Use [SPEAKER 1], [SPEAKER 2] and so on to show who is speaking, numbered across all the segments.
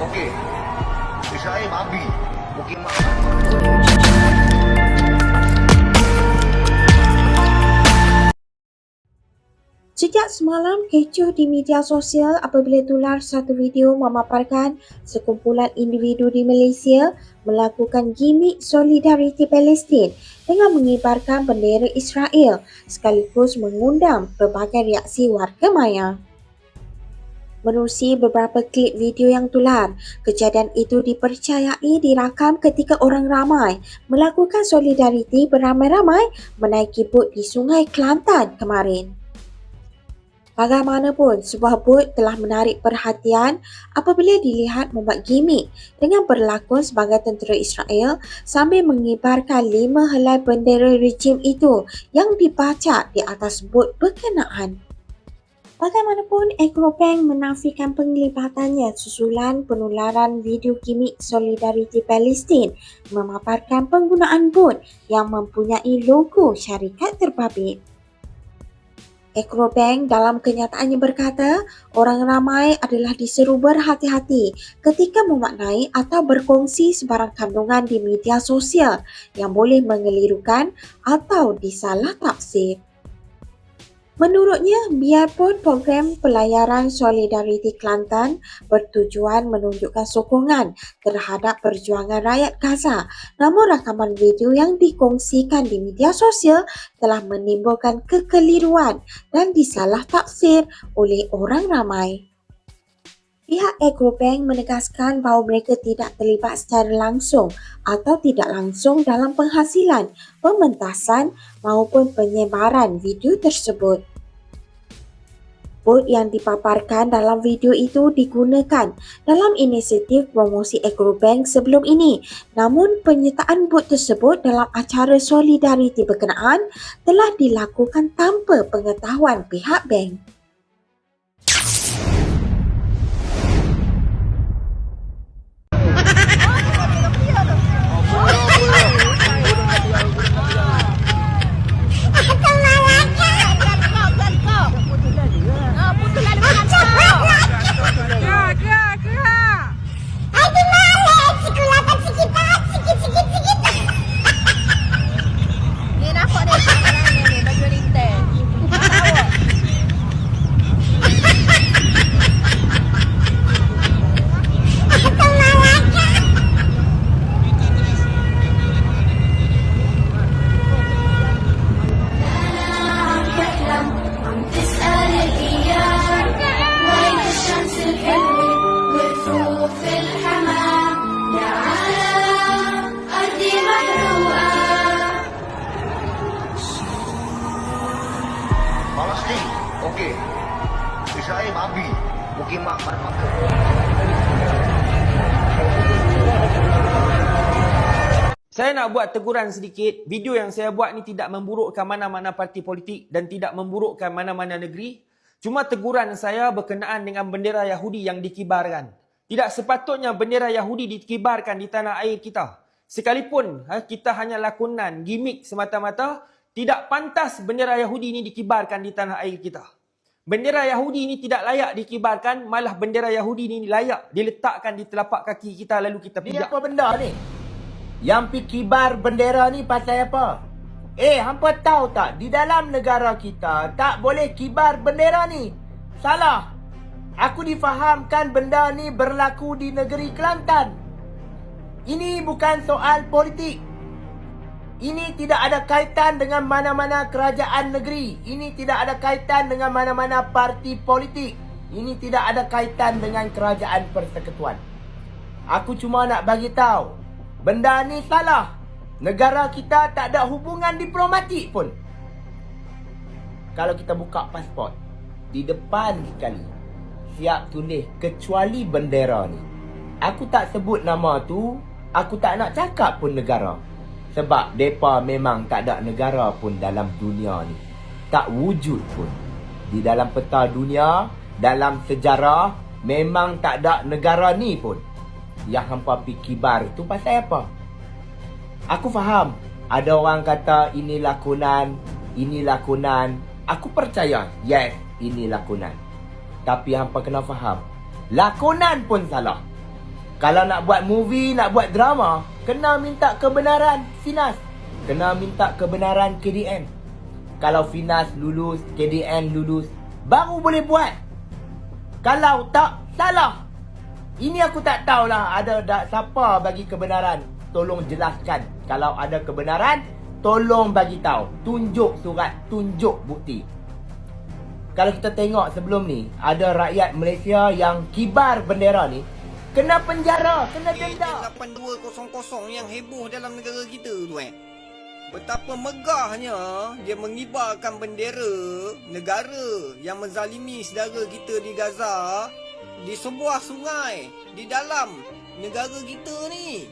[SPEAKER 1] Okey. Israel babi. Okey mak.
[SPEAKER 2] Sejak semalam, kecoh di media sosial apabila tular satu video memaparkan sekumpulan individu di Malaysia melakukan gimik solidariti Palestin dengan mengibarkan bendera Israel sekaligus mengundang pelbagai reaksi warga maya. Menerusi beberapa klip video yang tular, kejadian itu dipercayai dirakam ketika orang ramai melakukan solidariti beramai-ramai menaiki bot di Sungai Kelantan kemarin. Bagaimanapun, sebuah bot telah menarik perhatian apabila dilihat membuat gimik dengan berlakon sebagai tentera Israel sambil mengibarkan lima helai bendera rejim itu yang dipacak di atas bot berkenaan. Bagaimanapun, Ecobank menafikan penglibatannya susulan penularan video gimik Solidariti Palestin memaparkan penggunaan bot yang mempunyai logo syarikat terbabit. Ecobank dalam kenyataannya berkata, orang ramai adalah diseru berhati-hati ketika memaknai atau berkongsi sebarang kandungan di media sosial yang boleh mengelirukan atau disalah tafsir. Menurutnya, biarpun program pelayaran Solidariti Kelantan bertujuan menunjukkan sokongan terhadap perjuangan rakyat Gaza, namun rakaman video yang dikongsikan di media sosial telah menimbulkan kekeliruan dan disalah taksir oleh orang ramai. Pihak Agrobank menegaskan bahawa mereka tidak terlibat secara langsung atau tidak langsung dalam penghasilan, pementasan maupun penyebaran video tersebut. Bot yang dipaparkan dalam video itu digunakan dalam inisiatif promosi Agrobank sebelum ini. Namun penyertaan bot tersebut dalam acara solidariti berkenaan telah dilakukan tanpa pengetahuan pihak bank.
[SPEAKER 3] Saya nak buat teguran sedikit. Video yang saya buat ni tidak memburukkan mana-mana parti politik dan tidak memburukkan mana-mana negeri. Cuma teguran saya berkenaan dengan bendera Yahudi yang dikibarkan. Tidak sepatutnya bendera Yahudi dikibarkan di tanah air kita. Sekalipun ha, kita hanya lakonan, gimmick semata-mata, tidak pantas bendera Yahudi ini dikibarkan di tanah air kita. Bendera Yahudi ini tidak layak dikibarkan, malah bendera Yahudi ini layak diletakkan di telapak kaki kita lalu kita
[SPEAKER 4] Ni
[SPEAKER 3] pijak.
[SPEAKER 4] apa benda ni? Yang pi kibar bendera ni pasal apa? Eh, hampa tahu tak? Di dalam negara kita tak boleh kibar bendera ni. Salah. Aku difahamkan benda ni berlaku di negeri Kelantan. Ini bukan soal politik. Ini tidak ada kaitan dengan mana-mana kerajaan negeri. Ini tidak ada kaitan dengan mana-mana parti politik. Ini tidak ada kaitan dengan kerajaan persekutuan. Aku cuma nak bagi tahu, benda ni salah. Negara kita tak ada hubungan diplomatik pun. Kalau kita buka pasport, di depan sekali siap tulis kecuali bendera ni. Aku tak sebut nama tu, aku tak nak cakap pun negara. Sebab depa memang tak ada negara pun dalam dunia ni. Tak wujud pun. Di dalam peta dunia, dalam sejarah, memang tak ada negara ni pun. Yang hampa pi kibar tu pasal apa? Aku faham. Ada orang kata ini lakonan, ini lakonan. Aku percaya, yes, ini lakonan. Tapi hampa kena faham. Lakonan pun salah. Kalau nak buat movie, nak buat drama, kena minta kebenaran Finas. Kena minta kebenaran KDN. Kalau Finas lulus, KDN lulus, baru boleh buat. Kalau tak, salah. Ini aku tak tahulah ada dak siapa bagi kebenaran. Tolong jelaskan. Kalau ada kebenaran, tolong bagi tahu. Tunjuk surat, tunjuk bukti. Kalau kita tengok sebelum ni, ada rakyat Malaysia yang kibar bendera ni kena penjara, kena denda.
[SPEAKER 5] 8200 yang heboh dalam negara kita tu eh. Betapa megahnya dia mengibarkan bendera negara yang menzalimi saudara kita di Gaza di sebuah sungai di dalam negara kita ni.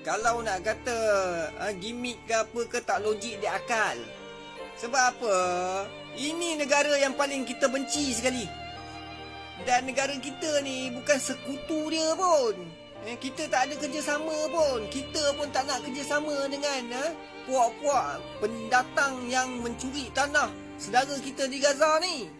[SPEAKER 5] Kalau nak kata ha, gimmick ke apa ke tak logik di akal. Sebab apa? Ini negara yang paling kita benci sekali. Dan negara kita ni bukan sekutu dia pun. Eh, kita tak ada kerjasama pun. Kita pun tak nak kerjasama dengan eh, puak-puak pendatang yang mencuri tanah saudara kita di Gaza ni.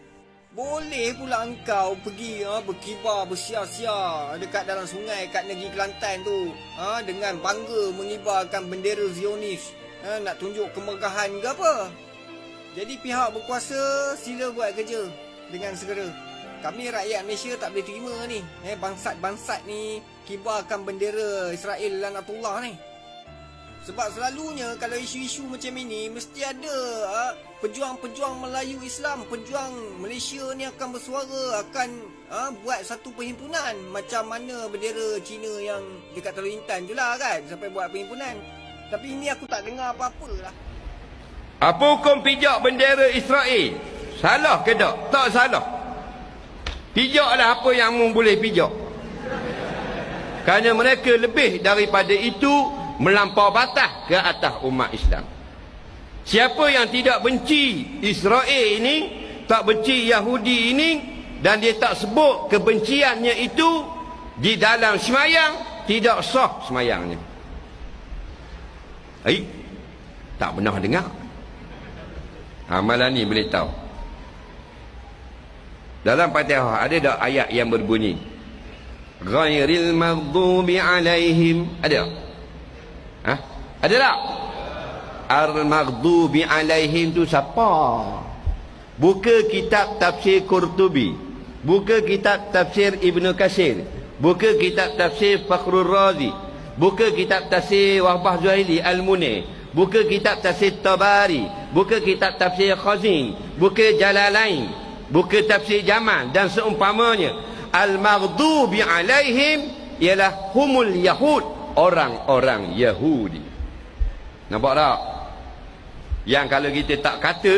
[SPEAKER 5] Boleh pula engkau pergi ha, berkibar bersia-sia dekat dalam sungai kat negeri Kelantan tu ha, dengan bangga mengibarkan bendera Zionis ha, nak tunjuk kemegahan ke apa. Jadi pihak berkuasa sila buat kerja dengan segera. Kami rakyat Malaysia tak boleh terima ni. Eh bangsat-bangsat ni kibarkan bendera Israel lanatullah ni. Sebab selalunya kalau isu-isu macam ini mesti ada ha, pejuang-pejuang Melayu Islam, pejuang Malaysia ni akan bersuara, akan ha, buat satu perhimpunan macam mana bendera Cina yang dekat Teluk Intan tu lah kan sampai buat perhimpunan. Tapi ini aku tak dengar apa-apa lah.
[SPEAKER 6] Apa hukum pijak bendera Israel? Salah ke tak? Tak salah. Pijaklah apa yang mu boleh pijak. Kerana mereka lebih daripada itu melampau batas ke atas umat Islam. Siapa yang tidak benci Israel ini, tak benci Yahudi ini dan dia tak sebut kebenciannya itu di dalam semayang, tidak sah semayangnya. Eh, tak pernah dengar. Amalan ni boleh tahu. Dalam Fatihah ada tak ayat yang berbunyi? Ghairil maghdubi alaihim. Ada? Ha? Ada tak? Al-maghdubi alaihim tu siapa? Buka kitab tafsir Qurtubi. Buka kitab tafsir Ibn Kasir. Buka kitab tafsir Fakhrul Razi. Buka kitab tafsir Wahbah Zuhaili Al-Munir Buka kitab tafsir Tabari. Buka kitab tafsir Khazin. Buka Jalalain Buka tafsir Jamal Dan seumpamanya. Al-maghdubi alaihim Ialah humul Yahud Orang-orang Yahudi. Nampak tak? Yang kalau kita tak kata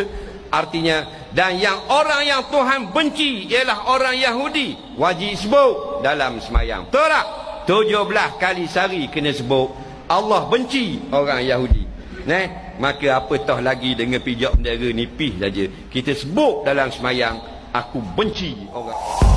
[SPEAKER 6] Artinya Dan yang orang yang Tuhan benci Ialah orang Yahudi. Wajib sebut Dalam semayang. Betul tak? 17 kali sehari kena sebut Allah benci orang Yahudi. Nah, maka apa toh lagi dengan pijak bendera nipis saja. Kita sebut dalam semayang aku benci orang